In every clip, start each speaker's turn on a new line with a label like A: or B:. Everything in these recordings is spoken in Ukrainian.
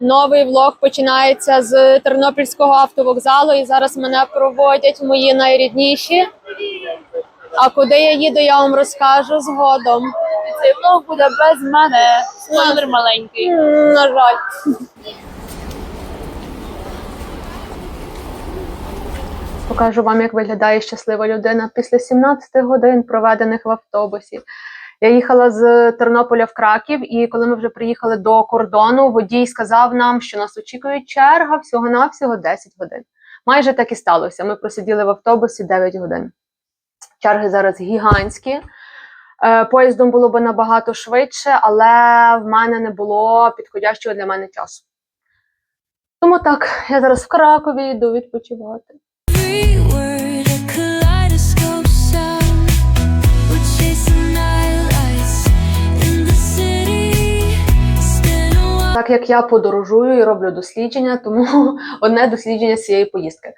A: Новий влог починається з Тернопільського автовокзалу, і зараз мене проводять мої найрідніші. А куди я їду, я вам розкажу згодом.
B: Цей влог буде без мене. Спойлер маленький.
A: На жаль. Покажу вам, як виглядає щаслива людина після 17 годин, проведених в автобусі. Я їхала з Тернополя в Краків, і коли ми вже приїхали до кордону, водій сказав нам, що нас очікує черга всього-навсього 10 годин. Майже так і сталося. Ми просиділи в автобусі 9 годин. Черги зараз гігантські. Е, Поїздом було би набагато швидше, але в мене не було підходящого для мене часу. Тому так, я зараз в Кракові йду відпочивати. Так як я подорожую і роблю дослідження, тому одне дослідження з цієї поїздки.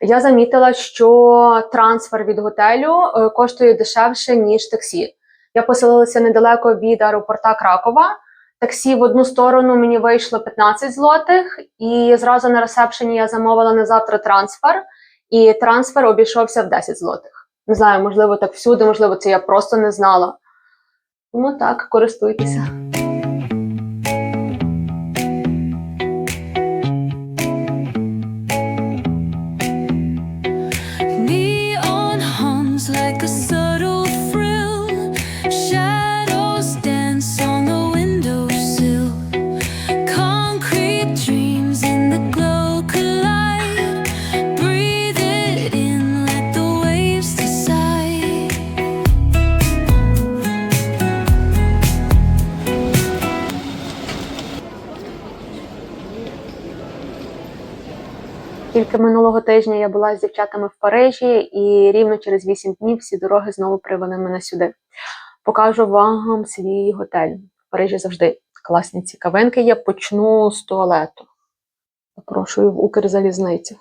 A: Я замітила, що трансфер від готелю е, коштує дешевше, ніж таксі. Я поселилася недалеко від аеропорта Кракова. Таксі в одну сторону мені вийшло 15 злотих, і зразу на ресепшені я замовила на завтра трансфер, і трансфер обійшовся в 10 злотих. Не знаю, можливо, так всюди, можливо, це я просто не знала. Тому так, користуйтеся.
C: Like a
A: Тільки минулого тижня я була з дівчатами в Парижі, і рівно через 8 днів всі дороги знову привели мене сюди. Покажу вам свій готель. В Парижі завжди класні цікавинки. Я почну з туалету. Запрошую в Укрзалізницю.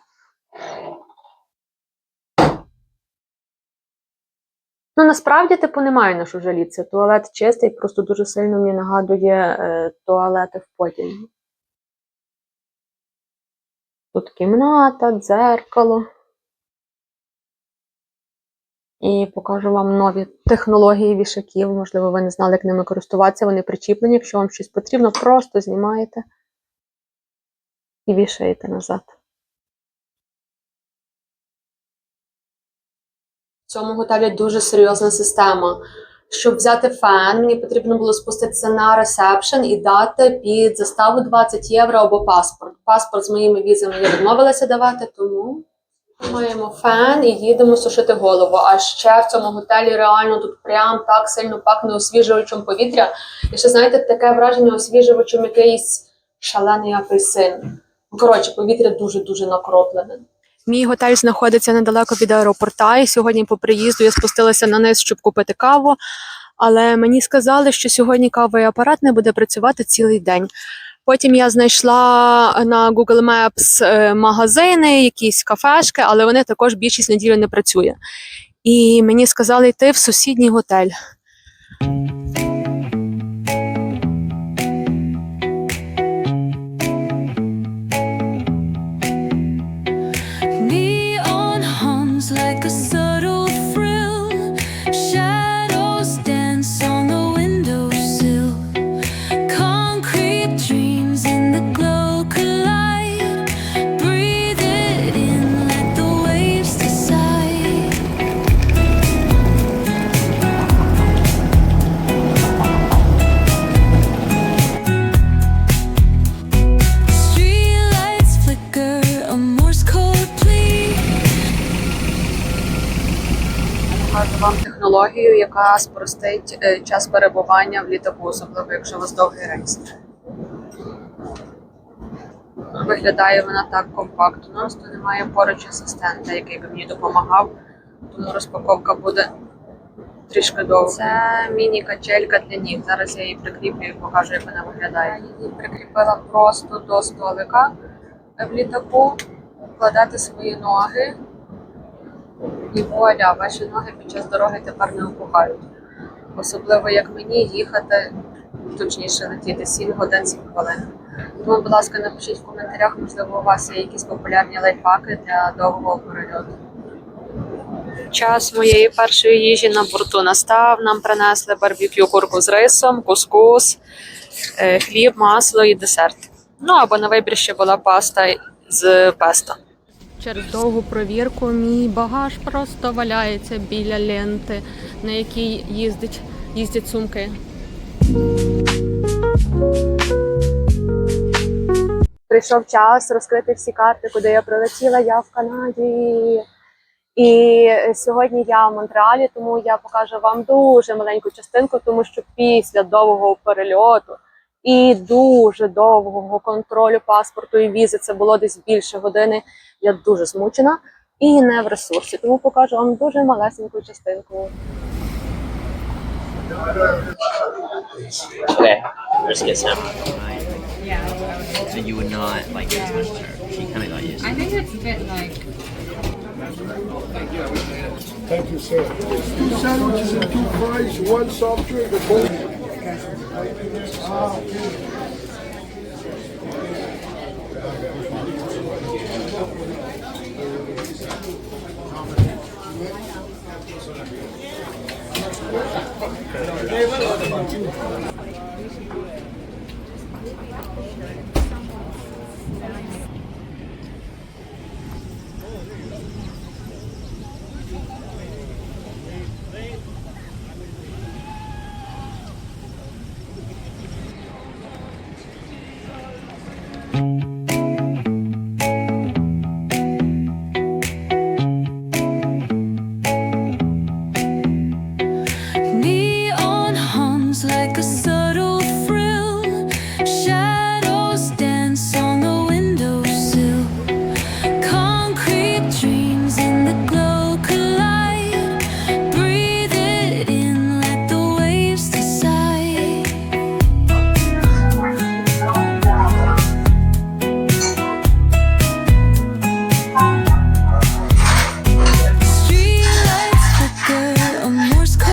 A: Ну, насправді, типу, немає на що жалітися. Туалет чистий, просто дуже сильно мені нагадує е, туалети в потязі. Тут кімната, дзеркало. І покажу вам нові технології вішаків. Можливо, ви не знали, як ними користуватися. Вони причіплені. Якщо вам щось потрібно, просто знімаєте і вішаєте назад. В цьому готелі дуже серйозна система. Щоб взяти фен, мені потрібно було спуститися на ресепшн і дати під заставу 20 євро або паспорт. Паспорт з моїми візами я відмовилася давати, тому маємо фен і їдемо сушити голову. А ще в цьому готелі реально тут прям так сильно пахне освіжувачем повітря. І ще знаєте, таке враження освіжувачем якийсь шалений апельсин. Ну, Коротше, повітря дуже-дуже накроплене. Мій готель знаходиться недалеко від аеропорта, і сьогодні по приїзду я спустилася на низ, щоб купити каву. Але мені сказали, що сьогодні кавовий апарат не буде працювати цілий день. Потім я знайшла на Google Maps е, магазини, якісь кафешки, але вони також більшість неділі не працює. І мені сказали йти в сусідній готель. Технологію, яка спростить е, час перебування в літаку, особливо якщо у вас довгий рейс. Виглядає вона так компактно. Тут немає поруч асистента, який би мені допомагав, тому розпаковка буде трішки довго. Це міні-качелька для ніг. Зараз я її прикріплю і покажу, як вона виглядає. Я її прикріпила просто до столика в літаку, вкладати свої ноги. І вуаля, ваші ноги під час дороги тепер не опухають. Особливо як мені їхати, точніше летіти 7 годин 7 хвилин. Тому, будь ласка, напишіть в коментарях, можливо, у вас є якісь популярні лайфхаки для довгого перельоту. Час моєї першої їжі на борту настав. Нам принесли барбекю курку з рисом, кускус, е, хліб, масло і десерт. Ну або на вибір ще була паста з песто. Через довгу провірку мій багаж просто валяється біля ленти, на якій їздить, їздять сумки. Прийшов час розкрити всі карти, куди я прилетіла. Я в Канаді. І сьогодні я в Монреалі, тому я покажу вам дуже маленьку частинку, тому що після довгого перельоту і дуже довгого контролю паспорту і візи, це було десь більше години. Я дуже змучена і не в ресурсі. Тому покажу вам дуже малесеньку частинку.
D: Okay, let's get some. So you would not like it as much as her. She kind of got used.
E: I think it's a bit like
F: Thank you, sir. Two sandwiches and two fries, one soft drink, and Aa, okay.
D: thank you